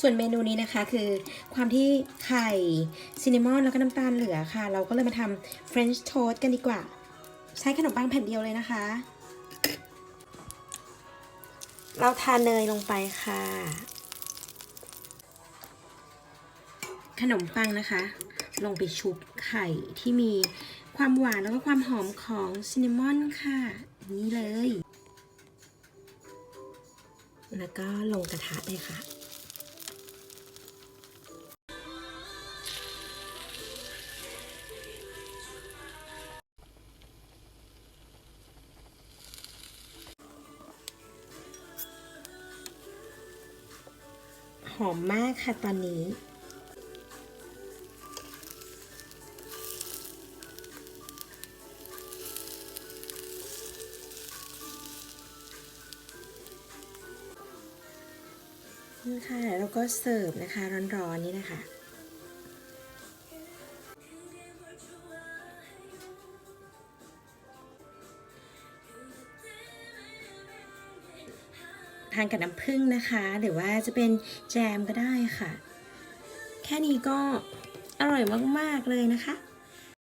ส่วนเมนูนี้นะคะคือความที่ไข่ซินนามอนแล้วก็น้ำตาลเหลือค่ะ เราก็เลยมาทำ French toast กันดีกว่า ใช้ขนมปังแผ่นเดียวเลยนะคะ เราทาเนยลงไปค่ะ ขนมปังนะคะ ลงไปชุบไข่ที่มีความหวานแล้วก็ความหอมของซินนามอนค่ะ นี่เลย แล้วก็ลงกระทะเลยค่ะ หอมมากค่ะตอนนี้ นี่ค่ะ แล้วก็เสิร์ฟนะคะ ร้อนๆนี่นะคะ ทานกับน้ำผึ้งนะคะ หรือว่าจะเป็นแจมก็ได้ค่ะ แค่นี้ก็อร่อยมาก ๆ เลยนะคะ